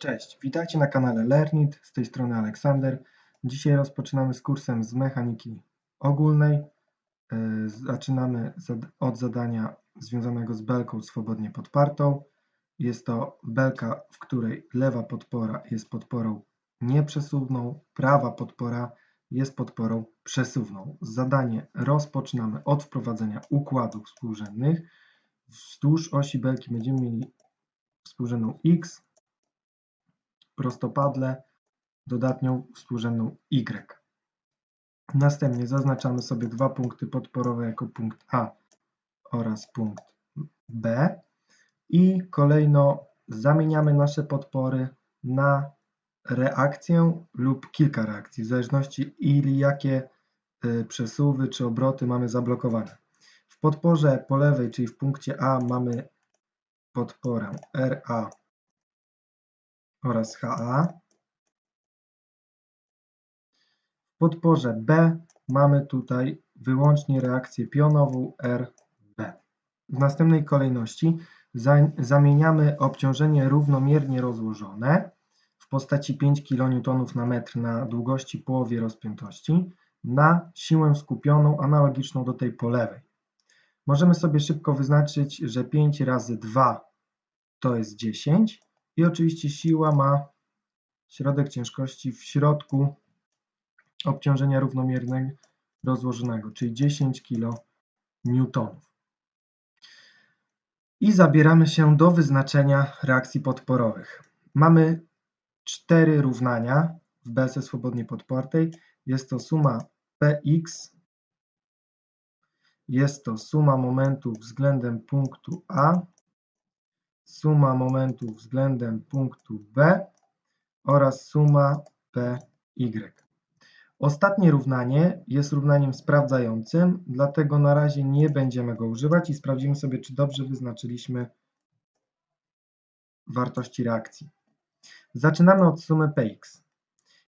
Cześć, witajcie na kanale Learnit, z tej strony Aleksander. Dzisiaj rozpoczynamy z kursem z mechaniki ogólnej. Yy, Zaczynamy od zadania związanego z belką swobodnie podpartą. Jest to belka, w której lewa podpora jest podporą nieprzesuwną, prawa podpora jest podporą przesuwną. Zadanie rozpoczynamy od wprowadzenia układów współrzędnych. Wzdłuż osi belki będziemy mieli współrzędną x, prostopadle, dodatnią współrzędną y. Następnie zaznaczamy sobie dwa punkty podporowe jako punkt A oraz punkt B i kolejno zamieniamy nasze podpory na reakcję lub kilka reakcji, w zależności ili jakie y, przesuwy czy obroty mamy zablokowane. W podporze po lewej, czyli w punkcie A mamy podporę RA oraz HA. W podporze B mamy tutaj wyłącznie reakcję pionową RB. W następnej kolejności za, zamieniamy obciążenie równomiernie rozłożone w postaci 5 kN na metr na długości połowie rozpiętości na siłę skupioną analogiczną do tej po lewej. Możemy sobie szybko wyznaczyć, że 5 razy 2 to jest 10 i oczywiście siła ma środek ciężkości w środku obciążenia równomiernego rozłożonego, czyli 10 kN. I zabieramy się do wyznaczenia reakcji podporowych. Mamy cztery równania w belce swobodnie podpartej. Jest to suma Px, jest to suma momentów względem punktu A, suma momentów względem punktu B oraz suma PY. Ostatnie równanie jest równaniem sprawdzającym, dlatego na razie nie będziemy go używać i sprawdzimy sobie, czy dobrze wyznaczyliśmy wartości reakcji. Zaczynamy od sumy Px.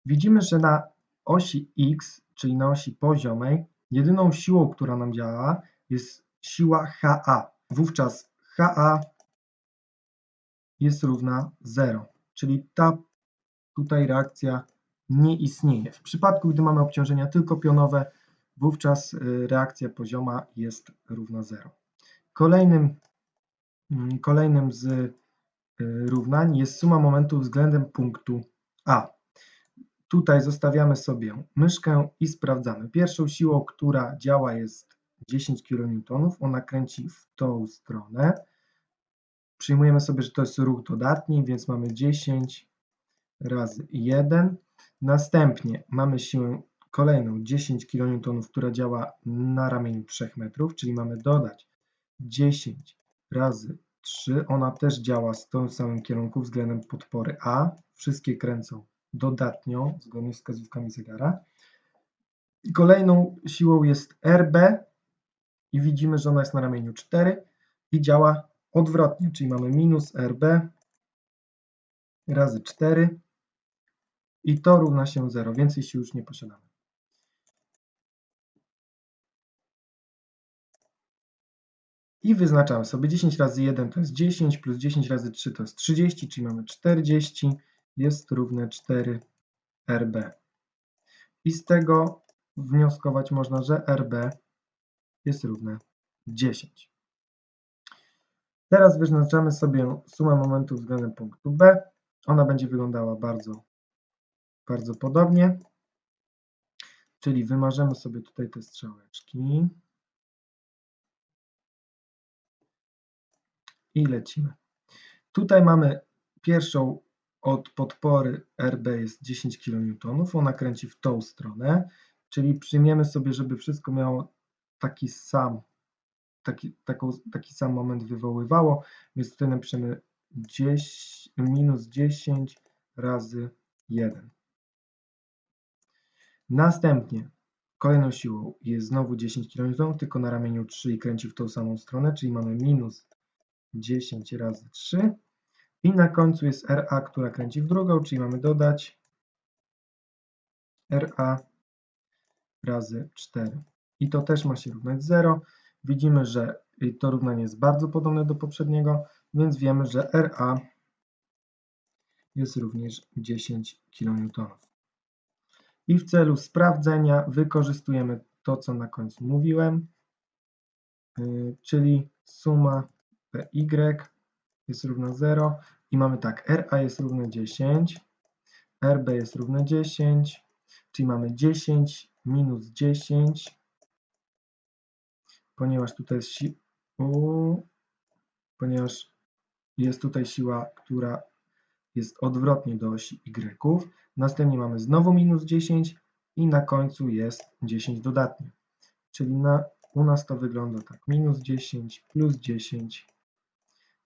Widzimy, że na osi x, czyli na osi poziomej, jedyną siłą, która nam działa, jest siła HA. Wówczas HA jest równa 0, czyli ta tutaj reakcja nie istnieje. W przypadku, gdy mamy obciążenia tylko pionowe, wówczas y, reakcja pozioma jest równa 0. Kolejnym, mm, kolejnym z y, równań jest suma momentów względem punktu A. Tutaj zostawiamy sobie myszkę i sprawdzamy. Pierwszą siłą, która działa jest 10 kN, ona kręci w tą stronę. Przyjmujemy sobie, że to jest ruch dodatni, więc mamy 10 razy 1. Następnie mamy siłę kolejną 10 kN, która działa na ramieniu 3 metrów, czyli mamy dodać 10 razy 3. Ona też działa w tym samym kierunku względem podpory A. Wszystkie kręcą dodatnią, zgodnie z wskazówkami zegara. I kolejną siłą jest RB i widzimy, że ona jest na ramieniu 4 i działa odwrotnie, czyli mamy minus RB razy 4 i to równa się 0. Więcej sił już nie posiadamy. I wyznaczamy sobie 10 razy 1 to jest 10, plus 10 razy 3 to jest 30, czyli mamy 40, jest równe 4 RB. I z tego wnioskować można, że RB jest równe 10. Teraz wyznaczamy sobie sumę momentów względem punktu B. Ona będzie wyglądała bardzo, bardzo podobnie. Czyli wymarzymy sobie tutaj te strzałeczki. I lecimy. Tutaj mamy pierwszą od podpory RB jest 10 kN. Ona kręci w tą stronę. Czyli przyjmiemy sobie, żeby wszystko miało taki sam taki, taką, taki sam moment wywoływało, więc tutaj napiszemy 10, minus 10 razy 1. Następnie kolejną siłą jest znowu 10 kN, tylko na ramieniu 3 i kręci w tą samą stronę, czyli mamy minus 10 razy 3. I na końcu jest RA, która kręci w drugą, czyli mamy dodać RA razy 4. I to też ma się równać 0. Widzimy, że to równanie jest bardzo podobne do poprzedniego, więc wiemy, że RA jest również 10 kN. I w celu sprawdzenia wykorzystujemy to, co na końcu mówiłem, yy, czyli suma PY jest równa 0 i mamy tak, RA jest równe 10, RB jest równe 10, czyli mamy 10 minus 10, ponieważ tutaj jest si u, ponieważ jest tutaj siła, która jest odwrotnie do osi Y. Następnie mamy znowu minus 10 i na końcu jest 10 dodatnie. Czyli na, u nas to wygląda tak. Minus 10 plus 10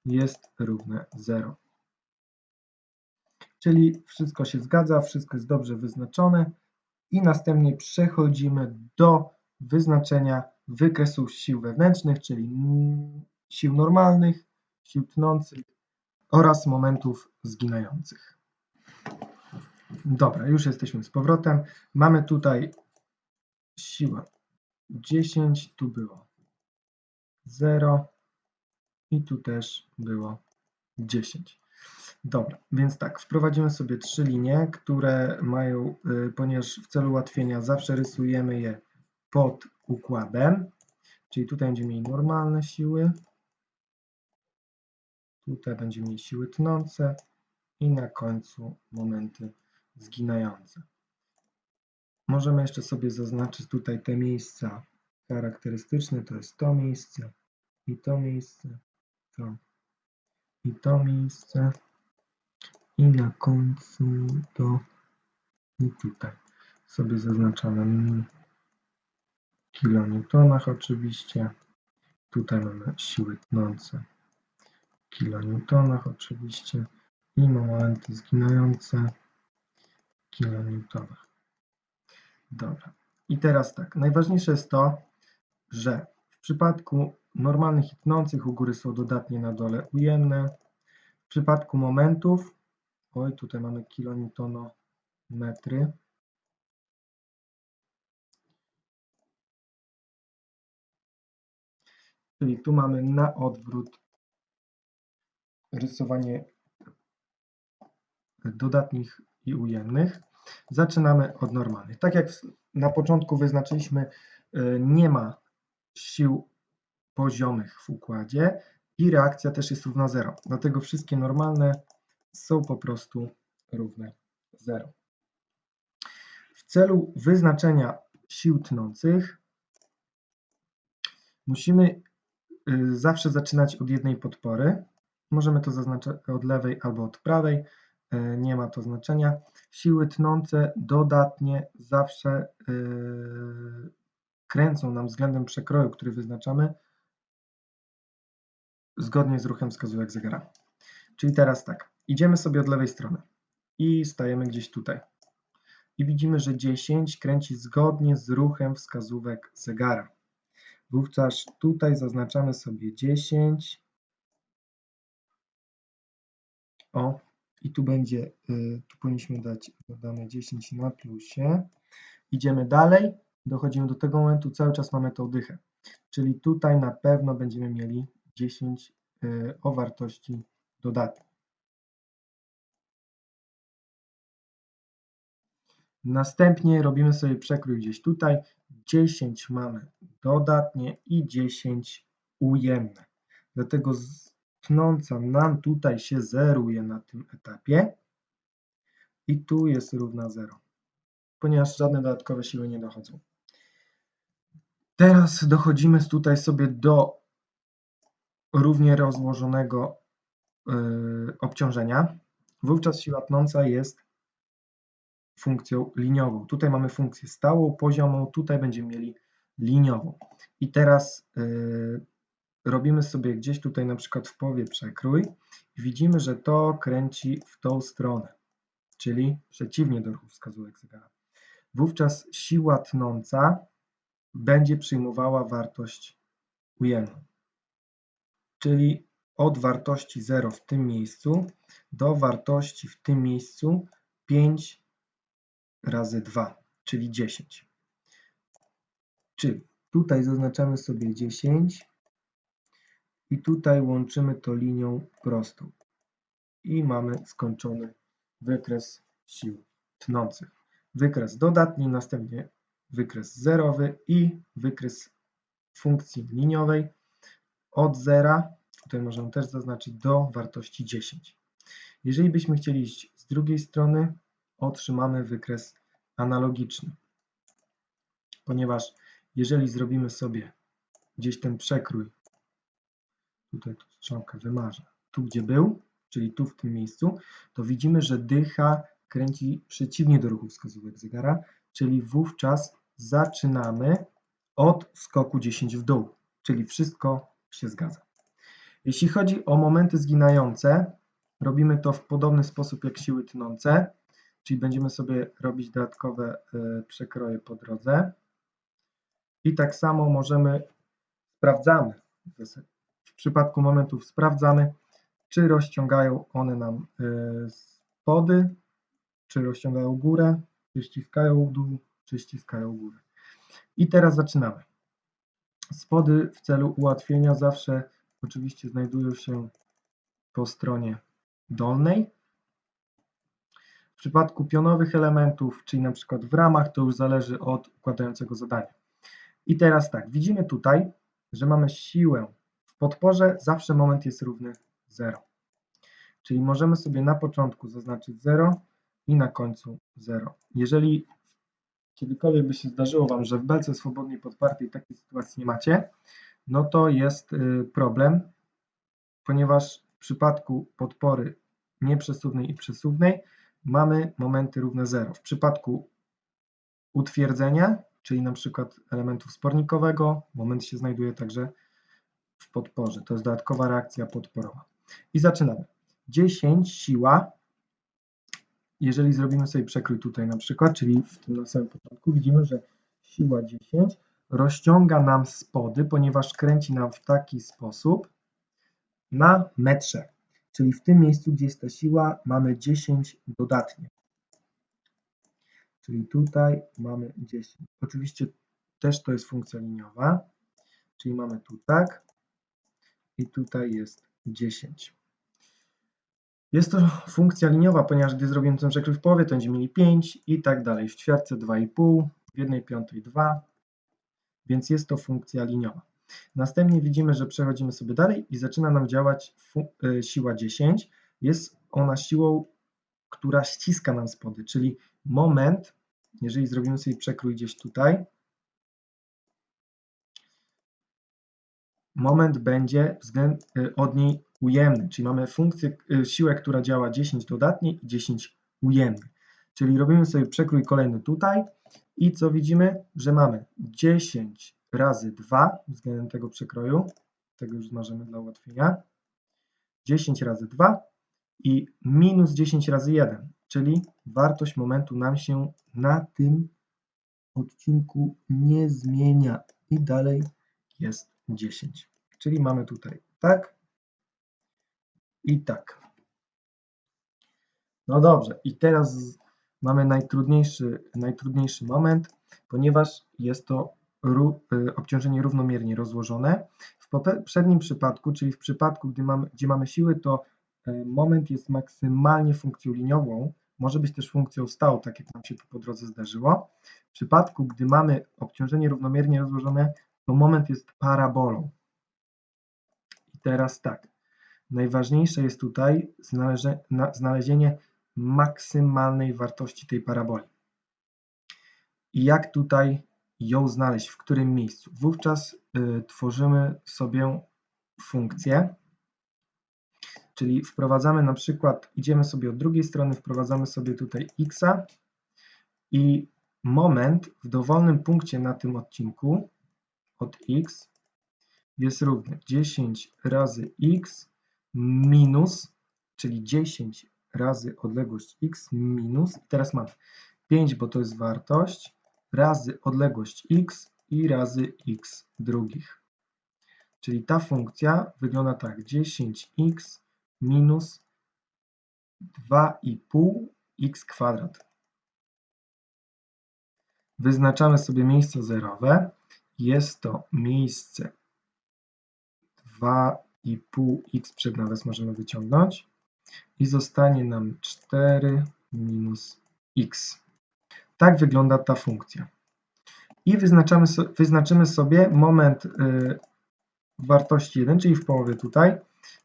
jest równe 0. Czyli wszystko się zgadza, wszystko jest dobrze wyznaczone i następnie przechodzimy do wyznaczenia wykresu sił wewnętrznych, czyli sił normalnych, sił tnących oraz momentów zginających. Dobra, już jesteśmy z powrotem. Mamy tutaj siłę 10, tu było 0 i tu też było 10. Dobra, więc tak, wprowadzimy sobie trzy linie, które mają, y, ponieważ w celu ułatwienia zawsze rysujemy je pod układem, czyli tutaj będziemy mieli normalne siły, tutaj będziemy mieli siły tnące i na końcu momenty zginające. Możemy jeszcze sobie zaznaczyć tutaj te miejsca charakterystyczne, to jest to miejsce i to miejsce, to i to miejsce. I na końcu to i tutaj sobie zaznaczamy kilonewtonach oczywiście. Tutaj mamy siły tnące w kilonewtonach oczywiście i momenty zginające w kilonewtonach. Dobra. I teraz tak, najważniejsze jest to, że w przypadku normalnych i tnących u góry są dodatnie na dole ujemne. W przypadku momentów, oj tutaj mamy kilonewtonometry, czyli tu mamy na odwrót rysowanie dodatnich i ujemnych. Zaczynamy od normalnych. Tak jak na początku wyznaczyliśmy, y, nie ma sił poziomych w układzie i reakcja też jest równa 0. Dlatego wszystkie normalne są po prostu równe 0. W celu wyznaczenia sił tnących musimy zawsze zaczynać od jednej podpory. Możemy to zaznaczyć od lewej albo od prawej, y, nie ma to znaczenia. Siły tnące dodatnie zawsze y, kręcą nam względem przekroju, który wyznaczamy, zgodnie z ruchem wskazówek zegara. Czyli teraz tak, idziemy sobie od lewej strony i stajemy gdzieś tutaj. I widzimy, że 10 kręci zgodnie z ruchem wskazówek zegara. Wówczas tutaj zaznaczamy sobie 10. O, i tu będzie, y, tu powinniśmy dać dodane 10 na plusie. Idziemy dalej, dochodzimy do tego momentu, cały czas mamy tą dychę. Czyli tutaj na pewno będziemy mieli 10 y, o wartości dodatniej. Następnie robimy sobie przekrój gdzieś tutaj. 10 mamy dodatnie i 10 ujemne. Dlatego tnąca nam tutaj się zeruje na tym etapie i tu jest równa 0, ponieważ żadne dodatkowe siły nie dochodzą. Teraz dochodzimy tutaj sobie do równie rozłożonego yy, obciążenia. Wówczas siła tnąca jest funkcją liniową. Tutaj mamy funkcję stałą, poziomą, tutaj będziemy mieli liniową. I teraz yy, robimy sobie gdzieś tutaj na przykład w połowie przekrój i widzimy, że to kręci w tą stronę, czyli przeciwnie do ruchu wskazówek zegara. Wówczas siła tnąca będzie przyjmowała wartość ujemną, czyli od wartości 0 w tym miejscu do wartości w tym miejscu 5 razy 2, czyli 10. Czyli tutaj zaznaczamy sobie 10 i tutaj łączymy to linią prostą. I mamy skończony wykres sił tnących. Wykres dodatni, następnie wykres zerowy i wykres funkcji liniowej od zera, tutaj możemy też zaznaczyć, do wartości 10. Jeżeli byśmy chcieli iść z drugiej strony, otrzymamy wykres analogiczny, ponieważ jeżeli zrobimy sobie gdzieś ten przekrój, tutaj tu strzałkę wymarzę, tu gdzie był, czyli tu w tym miejscu, to widzimy, że dycha kręci przeciwnie do ruchu wskazówek zegara, czyli wówczas zaczynamy od skoku 10 w dół, czyli wszystko się zgadza. Jeśli chodzi o momenty zginające, robimy to w podobny sposób jak siły tnące, czyli będziemy sobie robić dodatkowe y, przekroje po drodze. I tak samo możemy, sprawdzamy, w przypadku momentów sprawdzamy, czy rozciągają one nam y, spody, czy rozciągają górę, czy ściskają dół, czy ściskają górę. I teraz zaczynamy. Spody w celu ułatwienia zawsze oczywiście znajdują się po stronie dolnej. W przypadku pionowych elementów, czyli na przykład w ramach, to już zależy od układającego zadania. I teraz tak, widzimy tutaj, że mamy siłę w podporze, zawsze moment jest równy 0. Czyli możemy sobie na początku zaznaczyć 0 i na końcu 0. Jeżeli kiedykolwiek by się zdarzyło Wam, że w belce swobodnej podpartej takiej sytuacji nie macie, no to jest y, problem, ponieważ w przypadku podpory nieprzesuwnej i przesuwnej mamy momenty równe 0. W przypadku utwierdzenia, czyli na przykład elementu spornikowego, moment się znajduje także w podporze. To jest dodatkowa reakcja podporowa. I zaczynamy. 10 siła jeżeli zrobimy sobie przekrój tutaj na przykład, czyli w tym na samym początku, widzimy, że siła 10 rozciąga nam spody, ponieważ kręci nam w taki sposób na metrze. Czyli w tym miejscu, gdzie jest ta siła, mamy 10 dodatnie. Czyli tutaj mamy 10. Oczywiście też to jest funkcja liniowa, czyli mamy tu tak i tutaj jest 10. Jest to funkcja liniowa, ponieważ gdy zrobimy ten przekrój w połowie, to będziemy mieli 5 i tak dalej. W ćwiartce 2,5, w 1 piątej 2, więc jest to funkcja liniowa. Następnie widzimy, że przechodzimy sobie dalej i zaczyna nam działać y, siła 10. Jest ona siłą, która ściska nam spody, czyli moment, jeżeli zrobimy sobie przekrój gdzieś tutaj, moment będzie względ, y, od niej ujemny, czyli mamy funkcję, y, siłę, która działa 10 dodatnie i 10 ujemny. Czyli robimy sobie przekrój kolejny tutaj i co widzimy, że mamy 10 razy 2 względem tego przekroju, tego już zmarzymy dla ułatwienia, 10 razy 2 i minus 10 razy 1, czyli wartość momentu nam się na tym odcinku nie zmienia i dalej jest 10. Czyli mamy tutaj tak i tak. No dobrze, i teraz mamy najtrudniejszy, najtrudniejszy moment, ponieważ jest to obciążenie równomiernie rozłożone. W poprzednim przypadku, czyli w przypadku, gdy mamy, gdzie mamy siły, to y, moment jest maksymalnie funkcją liniową, może być też funkcją stałą, tak jak nam się tu po drodze zdarzyło. W przypadku, gdy mamy obciążenie równomiernie rozłożone, to moment jest parabolą. I teraz tak, najważniejsze jest tutaj znalezienie maksymalnej wartości tej paraboli. I jak tutaj ją znaleźć, w którym miejscu? Wówczas y, tworzymy sobie funkcję, czyli wprowadzamy na przykład, idziemy sobie od drugiej strony, wprowadzamy sobie tutaj x i moment w dowolnym punkcie na tym odcinku od x jest równy 10 razy x minus, czyli 10 razy odległość x minus, teraz mam 5, bo to jest wartość, razy odległość x i razy x drugich. Czyli ta funkcja wygląda tak, 10x minus 2,5x kwadrat. Wyznaczamy sobie miejsce zerowe. Jest to miejsce 2,5x przed nawias możemy wyciągnąć. i zostanie nam 4 minus x. Tak wygląda ta funkcja. I wyznaczamy, wyznaczymy sobie moment y, wartości 1, czyli w połowie tutaj.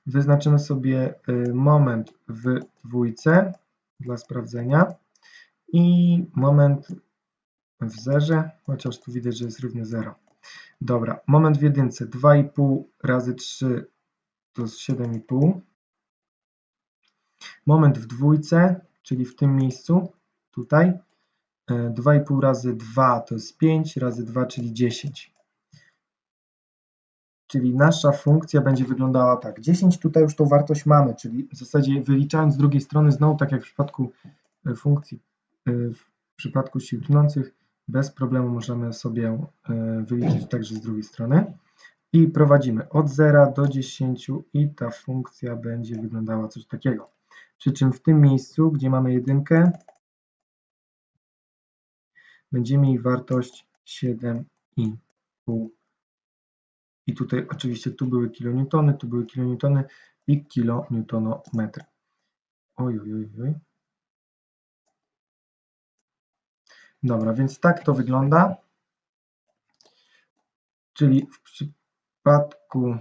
Wyznaczymy sobie y, moment w dwójce dla sprawdzenia i moment w zerze, chociaż tu widać, że jest równy 0. Dobra, moment w jedynce 2,5 razy 3 to jest 7,5. Moment w dwójce, czyli w tym miejscu, tutaj, 2,5 razy 2 to jest 5, razy 2, czyli 10. Czyli nasza funkcja będzie wyglądała tak. 10 tutaj już tą wartość mamy, czyli w zasadzie wyliczając z drugiej strony, znowu tak jak w przypadku e, funkcji, e, w przypadku sił tnących, bez problemu możemy sobie e, wyliczyć także z drugiej strony. I prowadzimy od 0 do 10 i ta funkcja będzie wyglądała coś takiego. Przy czym w tym miejscu, gdzie mamy jedynkę, będziemy mieli wartość 7,5. I tutaj oczywiście tu były kilonewtony, tu były kilonewtony i kilonewtonometry. Oj, oj, oj, oj. Dobra, więc tak to wygląda. Czyli w przypadku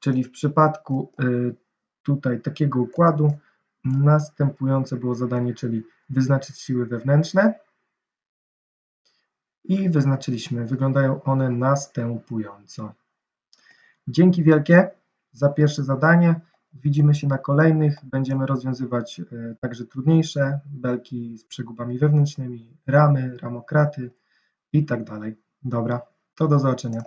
czyli w przypadku y, tutaj takiego układu następujące było zadanie, czyli wyznaczyć siły wewnętrzne i wyznaczyliśmy. Wyglądają one następująco. Dzięki wielkie za pierwsze zadanie. Widzimy się na kolejnych. Będziemy rozwiązywać e, także trudniejsze belki z przegubami wewnętrznymi, ramy, ramokraty i tak dalej. Dobra, to do zobaczenia.